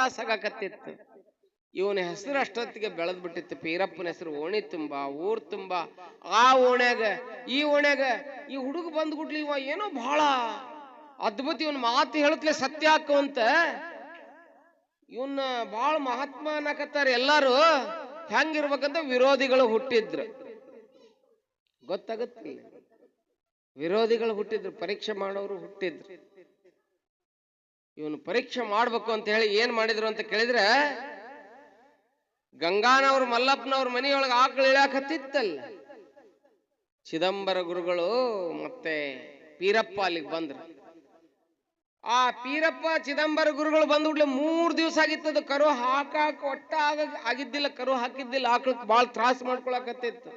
ತ್ರಾಸ ಆಗಾಕತ್ತಿತ್ತು ಇವನ ಹೆಸರು ಅಷ್ಟೊತ್ತಿಗೆ ಬೆಳೆದ್ ಬಿಟ್ಟಿತ್ತು ಪೀರಪ್ಪನ ಹೆಸರು ಓಣಿ ತುಂಬಾ, ಊರ್ ತುಂಬಾ. ಆ ಓಣ್ಯಾಗ, ಈ ಓಣ್ಯಾಗ, ಈ ಹುಡುಗ ಬಂದ್ಬಿಡ್ಲಿ ಇವ ಏನೋ ಬಹಳ ಅದ್ಭುತ ಇವನ್ ಮಾತು ಹೇಳತ್ಲೆ ಸತ್ಯ ಹಾಕು ಅಂತ ಇವನ್ನ ಬಹಳ ಮಹಾತ್ಮ ಅನ್ನಕತ್ತಾರ ಎಲ್ಲಾರು. ಹೆಂಗಿರ್ಬೇಕಂತ ವಿರೋಧಿಗಳು ಹುಟ್ಟಿದ್ರು. ಗೊತ್ತಾಗತ್ತಿಲ್ಲ. ವಿರೋಧಿಗಳು ಹುಟ್ಟಿದ್ರು, ಪರೀಕ್ಷೆ ಮಾಡೋರು ಹುಟ್ಟಿದ್ರು. ಇವನು ಪರೀಕ್ಷೆ ಮಾಡ್ಬೇಕು ಅಂತ ಹೇಳಿ ಏನ್ ಮಾಡಿದ್ರು ಅಂತ ಕೇಳಿದ್ರೆ, ಗಂಗಾನವ್ರ ಮಲ್ಲಪ್ಪನವ್ರ ಮನೆಯೊಳಗೆ ಆಕಳು ಇಳ್ಯಾಕತ್ತಿತ್ತಲ್ಲ. ಚಿದಂಬರ ಗುರುಗಳು ಮತ್ತೆ ಪೀರಪ್ಪ ಅಲ್ಲಿಗೆ ಬಂದ್ರು. ಆ ಪೀರಪ್ಪ, ಚಿದಂಬರ ಗುರುಗಳು ಬಂದ್ಬಿಡ್ಲಿ ಮೂರ್ ದಿವಸ ಆಗಿತ್ತದು ಕರು ಹಾಕಾಕ ಒಟ್ಟ ಆಗ ಆಗಿದ್ದಿಲ್ಲ, ಕರು ಹಾಕಿದ್ದಿಲ್ಲ ಆಕಳಕ್ ಬಾಳ್ ತ್ರಾಸ ಮಾಡ್ಕೊಳಕತ್ತಿತ್ತು.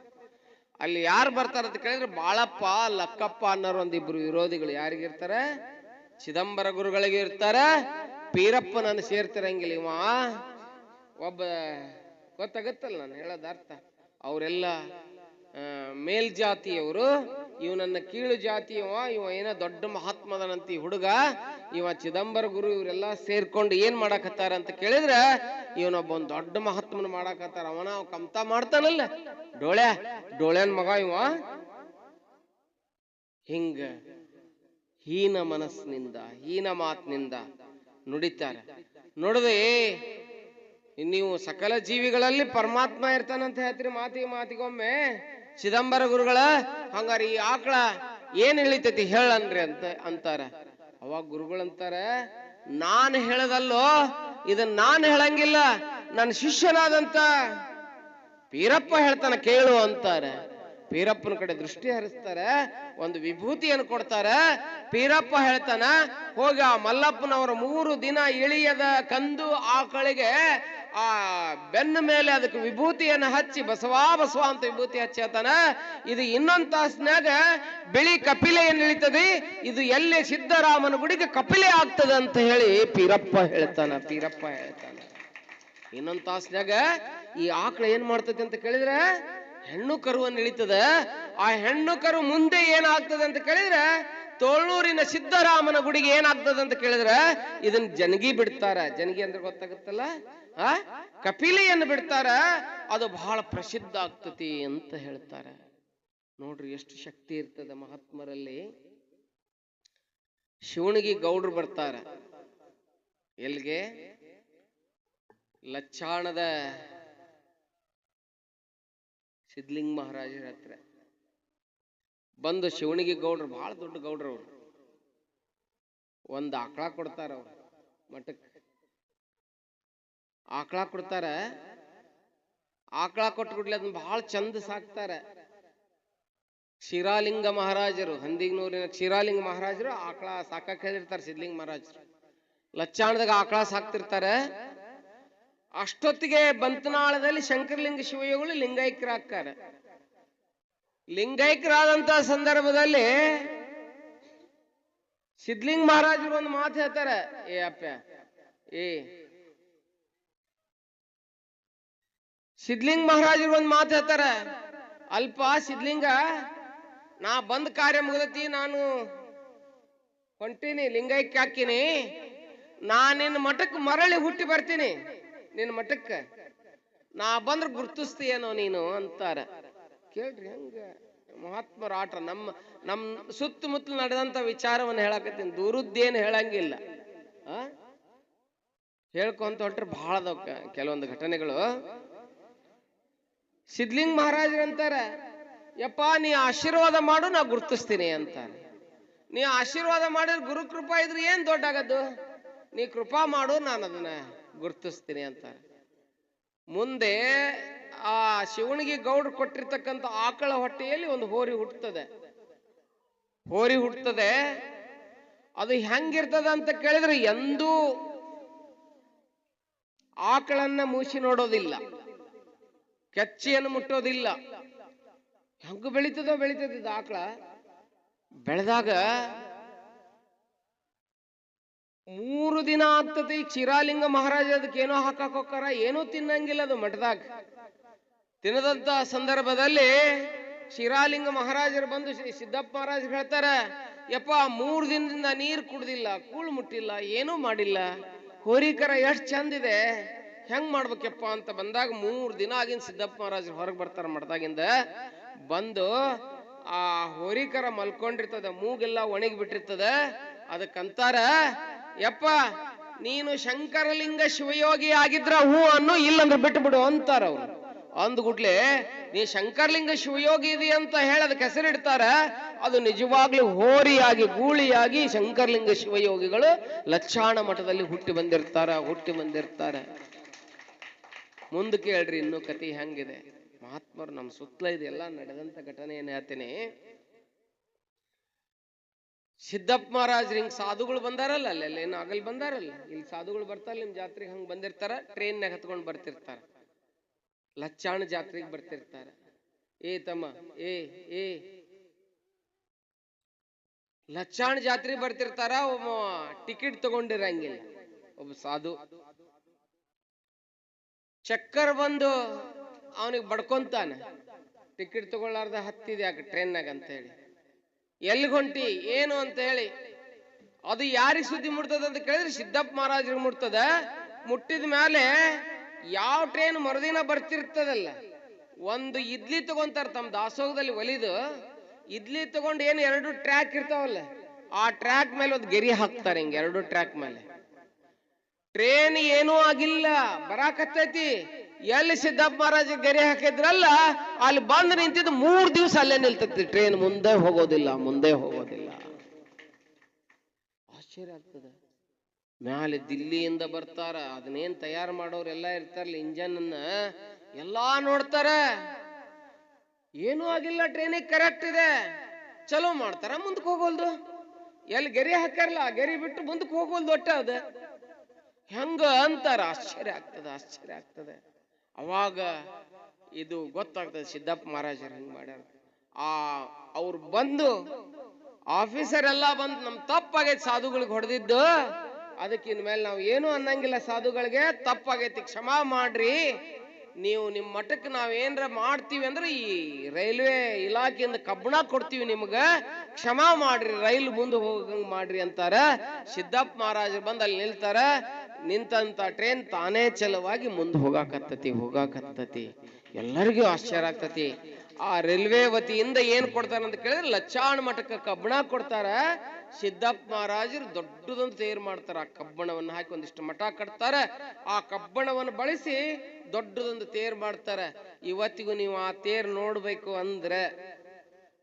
ಅಲ್ಲಿ ಯಾರು ಬರ್ತಾರ ಅಂತ ಕೇಳಿದ್ರೆ, ಬಾಳಪ್ಪ, ಲಕ್ಕಪ್ಪ ಅನ್ನೋರು ಒಂದಿಬ್ರು ವಿರೋಧಿಗಳು ಯಾರಿಗಿರ್ತಾರೆ? ಚಿದಂಬರ ಗುರುಗಳಿಗೆ ಇರ್ತಾರ, ಪೀರಪ್ಪನನ್ನು ಸೇರ್ತಿರಂಗಿಲ್ಲ ಇವ. ಒಬ್ಬ ಗೊತ್ತಾಗತ್ತಲ್ಲ ನಾನು ಹೇಳೋದ ಅರ್ಥ. ಅವರೆಲ್ಲ ಮೇಲ್ಜಾತಿಯವರು ಇವನನ್ನ ಕೀಳು ಜಾತಿಯವ ಇವ ಏನೋ ದೊಡ್ಡ ಮಹಾತ್ಮದನಂತ ಈ ಹುಡುಗ, ಇವ ಚಿದಂಬರ ಗುರು ಇವರೆಲ್ಲ ಸೇರ್ಕೊಂಡು ಏನ್ ಮಾಡಾಕತ್ತಾರ ಅಂತ ಕೇಳಿದ್ರೆ ಇವನೊಬ್ಬ ಒಂದ್ ದೊಡ್ಡ ಮಹಾತ್ಮನ ಮಾಡಾಕತ್ತಾರ. ಅವನ ಅವ ಕಮ್ತಾ ಮಾಡ್ತಾನಲ್ಲ, ಡೋಳ್ಯ, ಡೋಳ್ಯನ್ ಮಗ ಇವ. ಹಿಂಗ ಹೀನ ಮನಸ್ಸಿನಿಂದ, ಹೀನ ಮಾತಿನಿಂದ ನುಡಿತಾರೆ. ನೋಡದೆ ನೀವು ಸಕಲ ಜೀವಿಗಳಲ್ಲಿ ಪರಮಾತ್ಮ ಇರ್ತಾನಂತ ಹೇಳ್ತೀರಿ ಮಾತಿಗೆ ಮಾತಿಗೊಮ್ಮೆ. ಚಿದಂಬರ ಗುರುಗಳ ಹಂಗಾರ ಈ ಆಕಳ ಏನ್ ಇಳಿತೈತಿ ಹೇಳನ್ರಿ ಅಂತ ಅಂತಾರ. ಅವಾಗ ಗುರುಗಳಂತಾರ ನಾನು ಹೇಳದಲ್ಲೋ, ಇದನ್ ನಾನು ಹೇಳಂಗಿಲ್ಲ. ನನ್ನ ಶಿಷ್ಯನಾದಂತ ಪೀರಪ್ಪ ಹೇಳ್ತಾನ, ಕೇಳು ಅಂತಾರೆ. ಪೀರಪ್ಪನ ಕಡೆ ದೃಷ್ಟಿ ಹರಿಸ್ತಾರೆ, ಒಂದು ವಿಭೂತಿಯನ್ನು ಕೊಡ್ತಾರೆ. ಪೀರಪ್ಪ ಹೇಳ್ತಾನ, ಹೋಗಿ ಆ ಮಲ್ಲಪ್ಪನವರ ಮೂರು ದಿನ ಇಳಿಯದ ಕಂದು ಆಕಳಿಗೆ ಆ ಬೆನ್ನ ಮೇಲೆ ಅದಕ್ಕೆ ವಿಭೂತಿಯನ್ನು ಹಚ್ಚಿ, ಬಸವಾ ಬಸವ ಅಂತ ವಿಭೂತಿ ಹಚ್ಚಿ ಹೇಳ್ತಾನ, ಇದು ಇನ್ನೊಂದು ತಾಸ್ನಾಗ ಬಿಳಿ ಕಪಿಲೆ ಇಳಿತದೆ, ಇದು ಎಲ್ಲಿ ಸಿದ್ದರಾಮನ ಗುಡಿಗೆ ಕಪಿಲೆ ಆಗ್ತದೆ ಅಂತ ಹೇಳಿ ಪೀರಪ್ಪ ಹೇಳ್ತಾನ ಪೀರಪ್ಪ ಹೇಳ್ತಾನ. ಇನ್ನೊಂದು ತಾಸ್ನ್ಯಾಗ ಈ ಆಕಳ ಏನ್ ಮಾಡ್ತತಿ ಅಂತ ಕೇಳಿದ್ರೆ ಹೆಣ್ಣು ಕರುವನ್ನು ಇಳಿತದ? ಆ ಹೆಣ್ಣು ಕರು ಮುಂದೆ ಏನಾಗ್ತದೆ ಅಂತ ಕೇಳಿದ್ರೆ ತೋಳೂರಿನ ಸಿದ್ದರಾಮನ ಗುಡಿಗೆ ಏನಾಗ್ತದೆ ಅಂತ ಕೇಳಿದ್ರೆ, ಇದನ್ನ ಜನಗಿ ಬಿಡ್ತಾರ. ಜನಗಿ ಅಂದ್ರೆ ಗೊತ್ತಾಗುತ್ತಲ್ಲ? ಆ? ಕಪಿಲೆಯನ್ನು ಬಿಡ್ತಾರ. ಅದು ಬಹಳ ಪ್ರಸಿದ್ಧ ಆಗ್ತತಿ ಅಂತ ಹೇಳ್ತಾರ. ನೋಡ್ರಿ ಎಷ್ಟು ಶಕ್ತಿ ಇರ್ತದ ಮಹಾತ್ಮರಲ್ಲಿ. ಶಿವನಿಗೆ ಗೌಡ್ರು ಬರ್ತಾರ. ಎಲ್ಲಿಗೆ ಲಚ್ಚಾಣದ ಸಿದ್ಲಿಂಗ ಮಹಾರಾಜರ ಹತ್ರ. ಬಂದು ಶಿವಣಿಗೆ ಗೌಡ್ರು ಬಹಳ ದೊಡ್ಡ ಗೌಡ್ರು ಅವ್ರು. ಒಂದ್ ಆಕಳ ಕೊಡ್ತಾರ ಅವ್ರು ಮಠಕ್ಕೆ ಆಕಳ ಕೊಡ್ತಾರ. ಆಕಳ ಕೊಟ್ಬಿಡ್ಲಿ ಅದನ್ನ ಬಹಳ ಚಂದ ಸಾಕ್ತಾರ. ಶಿರಾಲಿಂಗ ಮಹಾರಾಜರು, ಹಂದಿಗ್ನೂರಿನ ಕ್ಷೀರಾಲಿಂಗ ಮಹಾರಾಜರು ಆಕಳ ಸಾಕಾಕ್ ಹೇಳಿರ್ತಾರೆ ಸಿದ್ಲಿಂಗ ಮಹಾರಾಜರು. ಲಚ್ಚಾಣದಾಗ ಆಕಳ ಸಾಕ್ತಿರ್ತಾರೆ. ಅಷ್ಟೊತ್ತಿಗೆ ಬಂತನಾಳದಲ್ಲಿ ಶಂಕರಲಿಂಗ ಶಿವಯೋಗಳು ಲಿಂಗೈಕ್ಯರಾಗ್ತಾರೆ ಲಿಂಗೈಕ್ಯರಾದಂತ ಸಂದರ್ಭದಲ್ಲಿ ಸಿದ್ಲಿಂಗ್ ಮಹಾರಾಜರು ಒಂದು ಮಾತು ಹೇಳ್ತಾರೆ. ಏ ಅಪ್ಪ, ಏ ಸಿದ್ಲಿಂಗ್ ಮಹಾರಾಜರು ಒಂದು ಮಾತು ಹೇಳ್ತಾರೆ. ಅಲ್ಪ ಸಿದ್ಲಿಂಗ ನಾ ಬಂದ್ ಕಾರ್ಯ ಮುಗಿದತಿ, ನಾನು ಹೊಂಟೀನಿ ಲಿಂಗೈಕ್ಯ ಹಾಕಿನಿ, ನಾ ನಿನ್ನ ಮಠಕ್ಕೆ ಮರಳಿ ಹುಟ್ಟಿ ಬರ್ತೀನಿ. ನಿನ್ನ ಮಠಕ್ಕೆ? ನಾ ಬಂದ್ರೆ ಗುರ್ತಿಸ್ತೀಯೇನೋ ನೀನು ಅಂತಾರ. ಕೇಳ್ರಿ ಹಂಗ. ಮಹಾತ್ಮರ ಆಟ ನಮ್ಮ ನಮ್ ಸುತ್ತಮುತ್ತಲು ನಡೆದಂತ ವಿಚಾರವನ್ನು ಹೇಳಕತ್ತೀನಿ. ದೂರದ್ದೇನು ಹೇಳಂಗಿಲ್ಲ. ಆ? ಹೇಳ್ಕೊಂತ ಹೊಟ್ರೆ ಬಹಳ ಅದಾವ ಕೆಲವೊಂದು ಘಟನೆಗಳು. ಸಿದ್ಲಿಂಗ್ ಅಂತಾರ, ಯಪ್ಪ, ನೀ ಆಶೀರ್ವಾದ ಮಾಡು, ನಾ ಗುರ್ತಿಸ್ತೀನಿ ಅಂತಾರೆ. ನೀ ಆಶೀರ್ವಾದ ಮಾಡಿದ್ರೆ ಗುರು ಕೃಪಾ ಇದ್ರೆ ಏನು ದೊಡ್ಡ ಆಗದು ನೀ ಕೃಪಾ ಮಾಡು ನಾನು ಅದನ್ನ ಗುರ್ತಿಸ್ತೀನಿ ಅಂತಾರೆ ಮುಂದೆ ಆ ಶಿವನಿಗೆ ಗೌಡ್ರು ಕೊಟ್ಟಿರ್ತಕ್ಕಂಥ ಆಕಳ ಹೊಟ್ಟೆಯಲ್ಲಿ ಒಂದು ಹೋರಿ ಹುಟ್ಟುತ್ತದೆ ಹೋರಿ ಹುಟ್ಟುತ್ತದೆ ಅದು ಹೆಂಗಿರ್ತದ ಅಂತ ಕೇಳಿದ್ರೆ ಎಂದೂ ಆಕಳನ್ನ ಮೂಸಿ ನೋಡೋದಿಲ್ಲ. ಕೆಚ್ಚಿಯನ್ನು ಮುಟ್ಟೋದಿಲ್ಲ. ಹೆಂಗ ಬೆಳೀತದೋ ಬೆಳೀತದ ಆಕಳ. ಬೆಳೆದಾಗ ಮೂರು ದಿನ ಆಗ್ತದೆ ಕ್ಷೀರಾಲಿಂಗ ಮಹಾರಾಜ ಅದಕ್ಕೆ ಏನೋ ಹಾಕಕ್ ಹೋಗಾರ ಏನೂ ತಿನ್ನಂಗಿಲ್ಲ ಅದು ಮಠದಾಗ. ತಿನ್ನದಂತ ಸಂದರ್ಭದಲ್ಲಿ ಶಿರಾಲಿಂಗ ಮಹಾರಾಜರು ಬಂದು ಸಿದ್ದಪ್ಪ ಮಹಾರಾಜ್ ಹೇಳ್ತಾರ, ಯಪ್ಪ, ಮೂರು ದಿನದಿಂದ ನೀರು ಕುಡ್ದಿಲ್ಲ, ಕೂಳು ಮುಟ್ಟಿಲ್ಲ, ಏನೂ ಮಾಡಿಲ್ಲ. ಹೋರಿಕರ ಎಷ್ಟ್ ಚಂದ ಇದೆ, ಹೆಂಗ್ ಮಾಡ್ಬೇಕಪ್ಪ ಅಂತ ಬಂದಾಗ ಮೂರು ದಿನ ಆಗಿನ ಸಿದ್ದಪ್ಪ ಮಹಾರಾಜರು ಹೊರಗೆ ಬರ್ತಾರ ಮಠದಾಗಿಂದ. ಬಂದು ಆ ಹೋರಿಕರ ಮಲ್ಕೊಂಡಿರ್ತದ, ಮೂಗೆಲ್ಲ ಒಣಗಿ ಬಿಟ್ಟಿರ್ತದ ಅದಕ್ಕಂತಾರ ಯಪ್ಪ, ನೀನು ಶಂಕರಲಿಂಗ ಶಿವಯೋಗಿ ಆಗಿದ್ರ ಹೂ ಅನ್ನು ಇಲ್ಲಂದ್ರೆ ಬಿಟ್ಟು ಬಿಡು ಅಂತಾರ ಅವ್ರು. ಅಂದ್ಗುಡ್ಲೆ ನೀ ಶಂಕರಲಿಂಗ ಶಿವಯೋಗಿ ಇದೆ ಅಂತ ಹೇಳಿ ಅದಕ್ಕೆ ಹೆಸರಿಡ್ತಾರ ಅದು ನಿಜವಾಗ್ಲೂ ಹೋರಿಯಾಗಿ, ಗೂಳಿಯಾಗಿ ಶಂಕರಲಿಂಗ ಶಿವಯೋಗಿಗಳು ಲಕ್ಷಾಣ ಮಠದಲ್ಲಿ ಹುಟ್ಟಿ ಬಂದಿರ್ತಾರ ಹುಟ್ಟಿ ಬಂದಿರ್ತಾರ. ಮುಂದೆ ಕೇಳ್ರಿ, ಇನ್ನೂ ಕತಿ ಹೆಂಗಿದೆ? ಮಹಾತ್ಮರು ನಮ್ಮ ಸುತ್ತಲ ಇದೆಲ್ಲ ನಡೆದಂತ ಘಟನೆ ಏನು ಹೇಳ್ತೀನಿ ಸಿದ್ದಪ್ಪ ಮಹಾರಾಜ್ ಹಿಂಗ್ ಸಾಧುಗಳು ಬಂದಾರಲ್ಲ ಅಲ್ಲೆಲ್ಲ ಏನು ಆಗಲ್ ಬಂದಾರಲ್ಲ. ಇಲ್ಲಿ ಸಾಧುಗಳು ಬರ್ತಾರ ನಿಮ್ ಜಾತ್ರೆಗೆ ಹಂಗ್ ಬಂದಿರ್ತಾರ ಟ್ರೈನ್ನಾಗ ಹತ್ಕೊಂಡ್ ಬರ್ತಿರ್ತಾರ. ಲಚ್ಚಾಣ ಜಾತ್ರೆಗೆ ಬರ್ತಿರ್ತಾರ. ಏ ತಮ್ಮ, ಏ ಏ. ಲಚ್ಚಾಣ ಜಾತ್ರೆಗೆ ಬರ್ತಿರ್ತಾರ, ಒಬ್ಬ ಟಿಕೆಟ್ ತಗೊಂಡಿರಂಗಿಲ್ಲ. ಒಬ್ಬ ಸಾಧು. ಚಕ್ಕರ್ ಬಂದು ಅವನಿಗೆ ಬಡ್ಕೊಂತಾನೆ. ಟಿಕೆಟ್ ತಗೊಳ್ಳಾರ್ದ ಹತ್ತಿದೆ ಯಾಕೆ ಟ್ರೈನ್ನಾಗ ಅಂತ ಹೇಳಿ. ಎಲ್ಲಿಗೆ ಹೊಂಟಿ ಏನು ಅಂತ ಹೇಳಿ. ಅದು ಯಾರಿಗೆ ಸುದ್ದಿ ಮುಟ್ತದ ಅಂತ ಕೇಳಿದ್ರೆ ಸಿದ್ದಪ್ಪ ಮಹಾರಾಜರಿಗೆ ಮುಟ್ತದ. ಮುಟ್ಟಿದ ಮೇಲೆ ಯಾವ ಟ್ರೈನ್ ಮರುದಿನ ಬರ್ತಿರ್ತದಲ್ಲ. ಒಂದು ಇಡ್ಲಿ ತಗೊಂತಾರ ತಮ್ಮ ದಾಸೋಗದಲ್ಲಿ ಒಲಿದು. ಇಡ್ಲಿ ತಗೊಂಡು ಏನು ಎರಡು ಟ್ರ್ಯಾಕ್ ಇರ್ತಾವಲ್ಲ. ಆ ಟ್ರ್ಯಾಕ್ ಮೇಲೆ ಒಂದು ಗೆರಿ ಹಾಕ್ತಾರೆ ಹಿಂಗೆ ಎರಡು ಟ್ರ್ಯಾಕ್ ಮೇಲೆ. ಟ್ರೈನ್ ಏನೂ ಆಗಿಲ್ಲ, ಬರಾಕತ್ತೈತಿ. ಎಲ್ಲಿ ಸಿದ್ದಪ್ಪ ಮಹಾರಾಜ ಗೆರೆ ಹಾಕಿದ್ರಲ್ಲ, ಅಲ್ಲಿ ಬಂದು ನಿಂತಿದ್ದು ಮೂರು ದಿವಸ ಅಲ್ಲೇ ನಿಲ್ತೈತಿ. ಟ್ರೈನ್ ಮುಂದೆ ಹೋಗೋದಿಲ್ಲ ಮುಂದೆ ಹೋಗೋದಿಲ್ಲ. ಆಶ್ಚರ್ಯ ಆಗ್ತದೆ. ಮ್ಯಾಲೆ ದಿಲ್ಲಿಯಿಂದ ಬರ್ತಾರ, ಅದನ್ನೇನ್ ತಯಾರು ಮಾಡೋರು ಎಲ್ಲ ಇರ್ತಾರಲ್ಲ ಇಂಜನ್ ಅನ್ನ ಎಲ್ಲಾ ನೋಡ್ತಾರ. ಏನೂ ಆಗಿಲ್ಲ ಟ್ರೈನಿಗೆ ಕರೆಕ್ಟ್ ಇದೆ. ಚಲೋ ಮಾಡ್ತಾರ, ಮುಂದಕ್ಕೆ ಹೋಗೋಲ್ದು. ಎಲ್ಲಿ ಗೆರೆ ಹಾಕಾರಲ್ಲ ಆ ಗೆರೆ ಬಿಟ್ಟು ಮುಂದಕ್ಕೆ ಹೋಗೋಲ್ದು ಒಟ್ಟ ಅದ. ಹೆಂಗ ಅಂತಾರ, ಆಶ್ಚರ್ಯ ಆಗ್ತದೆ ಆಶ್ಚರ್ಯ ಆಗ್ತದೆ. ಅವಾಗ ಇದು ಗೊತ್ತಾಗ್ತದೆ, ಸಿದ್ದಪ್ಪ ಮಹಾರಾಜರು ಹೆಂಗ್ ಮಾಡ್ಯಾರ. ಆ, ಅವ್ರು ಬಂದು ಆಫೀಸರ್ ಎಲ್ಲ ಬಂದು ನಮ್ ತಪ್ಪಾಗೈತಿ ಸಾಧುಗಳಿಗೆ ಹೊಡೆದಿದ್ದು, ಅದಕ್ಕೆ ಇನ್ಮೇಲೆ ನಾವು ಏನು ಅನ್ನಂಗಿಲ್ಲ ಸಾಧುಗಳಿಗೆ, ತಪ್ಪಾಗೈತಿ, ಕ್ಷಮಾ ಮಾಡ್ರಿ. ನೀವು ನಿಮ್ಮ ಮಠಕ್ಕೆ ನಾವ್ ಏನ್ರ ಮಾಡ್ತೀವಿ ಅಂದ್ರೆ ಈ ರೈಲ್ವೆ ಇಲಾಖೆಯಿಂದ ಕಬ್ಬಣ ಕೊಡ್ತೀವಿ ನಿಮ್ಗ. ಕ್ಷಮಾ ಮಾಡ್ರಿ, ರೈಲ್ ಮುಂದೆ ಹೋಗಂಗ್ ಮಾಡ್ರಿ ಅಂತಾರ. ಸಿದ್ದಪ್ಪ ಮಹಾರಾಜರು ಬಂದು ಅಲ್ಲಿ ನಿಲ್ತಾರ. ನಿಂತಂತ ಟ್ರೈನ್ ತಾನೇ ಚಲವಾಗಿ ಮುಂದೆ ಹೋಗಾಕತ್ತತಿ ಹೋಗಾಕತ್ತತಿ. ಎಲ್ಲರಿಗೂ ಆಶ್ಚರ್ಯ ಆಗ್ತತಿ. ಆ ರೈಲ್ವೆ ವತಿಯಿಂದ ಏನ್ ಕೊಡ್ತಾರ ಅಂತ ಕೇಳಿದ್ರೆ ಲಚ್ಚಾಣ ಮಠಕ್ಕೆ ಕಬ್ಬಣ ಕೊಡ್ತಾರ. ಸಿದ್ದಪ್ಪ ಮಹಾರಾಜರು ದೊಡ್ಡದೊಂದು ತೇರು ಮಾಡ್ತಾರ. ಆ ಕಬ್ಬಣವನ್ನು ಹಾಕಿ ಒಂದಿಷ್ಟು ಮಠ ಕಟ್ತಾರ. ಆ ಕಬ್ಬಣವನ್ನು ಬಳಸಿ ದೊಡ್ಡದೊಂದು ತೇರು ಮಾಡ್ತಾರ. ಇವತ್ತಿಗೂ ನೀವು ಆ ತೇರು ನೋಡ್ಬೇಕು ಅಂದ್ರೆ,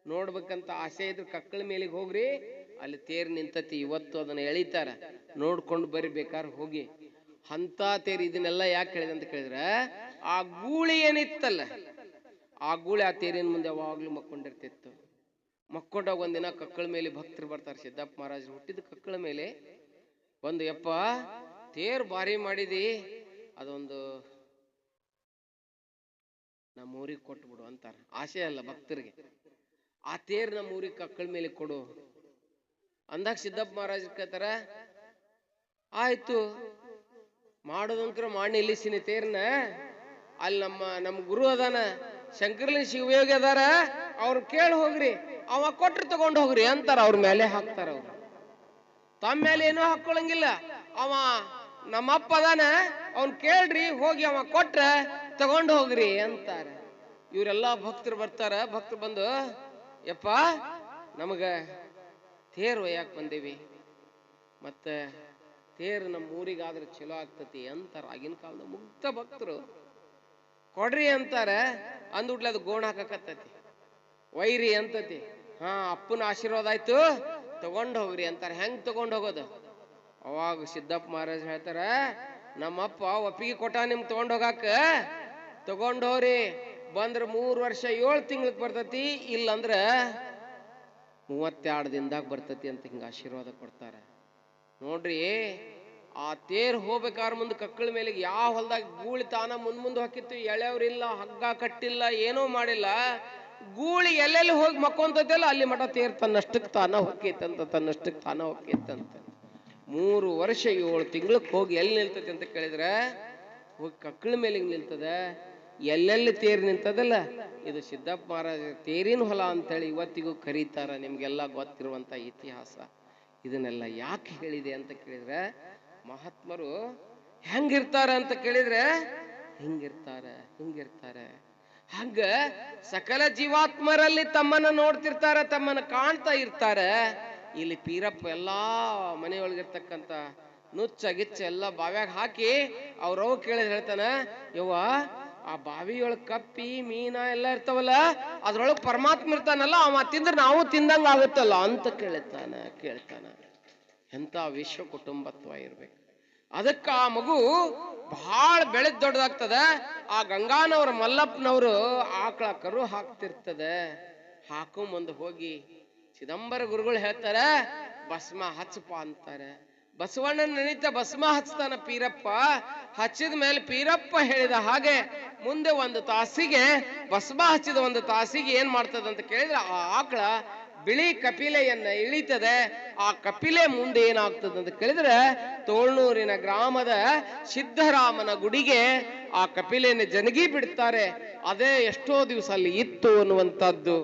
ನೋಡ್ಬೇಕಂತ ಆಸೆ ಇದ್ರೆ ಕಕ್ಕಳ ಮೇಲಿಗೆ ಹೋಗ್ರಿ. ಅಲ್ಲಿ ತೇರು ನಿಂತತಿ, ಇವತ್ತು ಅದನ್ನ ಎಳಿತಾರ. ನೋಡ್ಕೊಂಡು ಬರಿಬೇಕಾರ ಹೋಗಿ. ಅಂತ ತೇರು ಇದನ್ನೆಲ್ಲ ಯಾಕೆ ಹೇಳಿದೆ ಅಂತ ಕೇಳಿದ್ರೆ, ಆ ಗೂಳಿ ಏನಿತ್ತಲ್ಲ ಆ ಗೂಳಿ ಆ ತೇರಿನ ಮುಂದೆ ಯಾವಾಗ್ಲೂ ಮಕ್ಕೊಂಡಿರ್ತಿತ್ತು. ಮಕ್ಕೊಂಡಾಗ ಒಂದಿನ ಕಕ್ಕಳ ಮೇಲೆ ಭಕ್ತರು ಬರ್ತಾರೆ, ಸಿದ್ದಪ್ಪ ಮಹಾರಾಜರು ಹುಟ್ಟಿದ ಕಕ್ಕಳ ಮೇಲೆ. ಒಂದು ಯಪ್ಪ, ತೇರ್ ಭಾರಿ ಮಾಡಿದಿ. ಅದೊಂದು ನಮ್ಮ ಊರಿಗೆ ಕೊಟ್ಬಿಡು ಅಂತಾರ. ಆಸೆ ಅಲ್ಲ ಭಕ್ತರಿಗೆ. ಆ ತೇರ್ ನಮ್ಮ ಊರಿಗೆ ಕಕ್ಕಳ ಮೇಲೆ ಕೊಡು. ಅಂದಾಗ ಸಿದ್ದಪ್ಪ ಮಹಾರಾಜ್ ಕೇಳ್ತಾರ, ಆಯ್ತು ಮಾಡೋದಂಕ್ರ ಮಾಡಿ ನಿಲ್ಲಿಸಿನಿ ತೇರ್ನ. ಅಲ್ಲಿ ನಮ್ಮ ನಮ್ಮ ಗುರು ಅದಾನ. ಶಂಕರ್ಲಿಂಗ ಶಿವಯೋಗಿ ಅದಾರ, ಅವ್ರ ಕೇಳಿ ಹೋಗ್ರಿ, ಅವ ಕೊಟ್ರು ತಗೊಂಡು ಹೋಗ್ರಿ ಅಂತಾರ, ಅವ್ರ ಮೇಲೆ ಹಾಕ್ತಾರ ಅವ್ರು. ತಮ್ಮ ಮೇಲೆ ಏನೂ ಹಾಕೊಳಂಗಿಲ್ಲ. ಅವ ನಮ್ಮಪ್ಪ ಅದಾನ, ಅವ್ನ್ ಕೇಳ್ರಿ, ಹೋಗಿ ಅವ ಕೊಟ್ರ ತಗೊಂಡು ಹೋಗ್ರಿ ಅಂತಾರ. ಇವರೆಲ್ಲ ಭಕ್ತರು ಬರ್ತಾರ, ಭಕ್ತರು ಬಂದು, ಯಪ್ಪ, ನಮಗ ತೇರು ಒಯ್ಯಾಕ್ ಬಂದೀವಿ. ಮತ್ತೆ ತೇರು ನಮ್ಮ ಊರಿಗಾದ್ರೆ ಚಲೋ ಆಗ್ತತಿ ಅಂತಾರ ಆಗಿನ ಕಾಲದ ಮುಕ್ತ ಭಕ್ತರು. ಕೊಡ್ರಿ ಅಂತಾರೆ, ಅಂದ್ಬಿಟ್ಲೆ ಅದು ಗೋಣ ಹಾಕಕತ್ತತಿ. ವೈರಿ ಅಂತತಿ. ಹಾ, ಅಪ್ಪನ ಆಶೀರ್ವಾದ ಆಯ್ತು, ತಗೊಂಡ್ ಹೋಗ್ರಿ ಅಂತಾರೆ. ಹೆಂಗ್ ತಗೊಂಡ್ ಹೋಗೋದು? ಅವಾಗ ಸಿದ್ದಪ್ಪ ಮಹಾರಾಜ್ ಹೇಳ್ತಾರ, ನಮ್ಮಪ್ಪ ಒಪ್ಪಿಗೆ ಕೊಟ್ಟ ನಿಮ್ ತಗೊಂಡ್ ಹೋಗಾಕ. ಹೋಗ್ರಿ. ಬಂದ್ರ ಮೂರ್ ವರ್ಷ ಏಳು ತಿಂಗ್ಳಕ್ ಬರ್ತತಿ, ಇಲ್ಲಂದ್ರ ಮೂವತ್ತೆರಡು ದಿನದಾಗ ಬರ್ತತಿ ಅಂತ ಹಿಂಗ ಆಶೀರ್ವಾದ ಕೊಡ್ತಾರೆ. ನೋಡ್ರಿ ಆ ತೇರ್ ಹೋಗ್ಬೇಕಾದ್ರೆ ಮುಂದೆ ಕಕ್ಕಳ ಮೇಲೆ ಯಾವ ಹೊಲದಾಗ ಗೂಳಿ ತಾನ ಮುಂದ್ ಮುಂದೆ ಹಾಕಿತ್ತು ಎಳೆಯವ್ರಿಲ್ಲ, ಹಗ್ಗ ಕಟ್ಟಿಲ್ಲ, ಏನೂ ಮಾಡಿಲ್ಲ, ಗೂಳಿ ಎಲ್ಲೆಲ್ಲಿ ಹೋಗಿ ಮಕ್ಕೊಂತೈತಲ್ಲ, ಅಲ್ಲಿ ಮಠ ತೇರ್ ತನ್ನಷ್ಟಕ್ಕೆ ತಾನ ಹೊಕ್ಕೈತಂತ ತನ್ನಷ್ಟಕ್ಕೆ ತಾನ ಹೊಕ್ಕೈತಂತ ಮೂರು ವರ್ಷ ಏಳು ತಿಂಗಳಕ್ಕೆ ಹೋಗಿ ಎಲ್ಲಿ ನಿಲ್ತೈತಿ ಅಂತ ಕೇಳಿದ್ರೆ, ಹೋಗಿ ಕಕ್ಕಳ ಮೇಲೆ ಹಿಂಗ್ ನಿಲ್ತದ, ಎಲ್ಲೆಲ್ಲಿ ತೇರ್ ನಿಂತದಲ್ಲ, ಇದು ಸಿದ್ದಪ್ಪ ಮಹಾರಾಜ ತೇರಿನ ಹೊಲ ಅಂತೇಳಿ ಇವತ್ತಿಗೂ ಕರೀತಾರ, ನಿಮ್ಗೆಲ್ಲ ಗೊತ್ತಿರುವಂತ ಇತಿಹಾಸ. ಇದನ್ನೆಲ್ಲ ಯಾಕೆ ಹೇಳಿದೆ ಅಂತ ಕೇಳಿದ್ರೆ ಮಹಾತ್ಮರು ಹೆಂಗಿರ್ತಾರ ಅಂತ ಕೇಳಿದ್ರೆ, ಹಿಂಗಿರ್ತಾರ ಹಿಂಗಿರ್ತಾರ. ಹಂಗ ಸಕಲ ಜೀವಾತ್ಮರಲ್ಲಿ ತಮ್ಮನ್ನ ನೋಡ್ತಿರ್ತಾರ, ತಮ್ಮನ್ನ ಕಾಣ್ತಾ ಇರ್ತಾರ. ಇಲ್ಲಿ ಪೀರಪ್ಪ ಎಲ್ಲಾ ಮನೆಯೊಳಗಿರ್ತಕ್ಕಂತ ನುಚ್ಚ, ಗಿಚ್ಚ ಎಲ್ಲ ಬಾವ್ಯಾಗ ಹಾಕಿ ಅವ್ರವ್ ಕೇಳಿದ್ ಹೇಳ್ತಾನ, ಯವ್ವ, ಆ ಬಾವಿಯೊಳಗ್ ಕಪ್ಪಿ, ಮೀನ ಎಲ್ಲ ಇರ್ತಾವಲ್ಲ, ಅದ್ರೊಳಗ್ ಪರಮಾತ್ಮ ಇರ್ತಾನಲ್ಲ, ಅವ ತಿಂದ್ರೆ ನಾವು ತಿಂದಂಗ ಆಗುತ್ತಲ್ಲ ಅಂತ ಕೇಳ್ತಾನ ಕೇಳ್ತಾನ. ಎಂತ ವಿಶ್ವ ಕುಟುಂಬತ್ವ ಇರ್ಬೇಕು. ಅದಕ್ಕೆ ಆ ಮಗು ಬಹಳ ಬೆಳೆದ್ ದೊಡ್ಡದಾಗ್ತದ. ಆ ಗಂಗಾನವ್ರ ಮಲ್ಲಪ್ಪನವರು ಆಕಳ ಕರು ಹಾಕ್ತಿರ್ತದೆ. ಹಾಕೊಂಬಂದು ಹೋಗಿ ಚಿದಂಬರ ಗುರುಗಳು ಹೇಳ್ತಾರೆ, ಭಸ್ಮ ಹಚ್ಚಪ್ಪ ಅಂತಾರೆ. ಬಸವಣ್ಣನ ನೆನಿತ ಭಸ್ಮ ಹಚ್ತಾನ ಪೀರಪ್ಪ. ಹಚ್ಚಿದ ಮೇಲೆ ಪೀರಪ್ಪ ಹೇಳಿದ ಹಾಗೆ ಮುಂದೆ ಒಂದು ತಾಸಿಗೆ ಭಸ್ಮ ಹಚ್ಚಿದ ಒಂದು ತಾಸಿಗೆ ಏನ್ ಮಾಡ್ತದ ಅಂತ ಕೇಳಿದ್ರೆ ಆ ಆಕಳ ಬಿಳಿ ಕಪಿಲೆಯನ್ನ ಇಳಿತದೆ, ಆ ಕಪಿಲೆ ಮುಂದೆ ಏನಾಗ್ತದೆ ಅಂತ ಕೇಳಿದ್ರೆ, ತೋಳ್ನೂರಿನ ಗ್ರಾಮದ ಸಿದ್ದರಾಮನ ಗುಡಿಗೆ ಆ ಕಪಿಲೆಯನ್ನು ಜನಗಿ ಬಿಡ್ತಾರೆ. ಅದೇ ಎಷ್ಟೋ ದಿವಸ ಅಲ್ಲಿ ಇತ್ತು ಅನ್ನುವಂಥದ್ದು.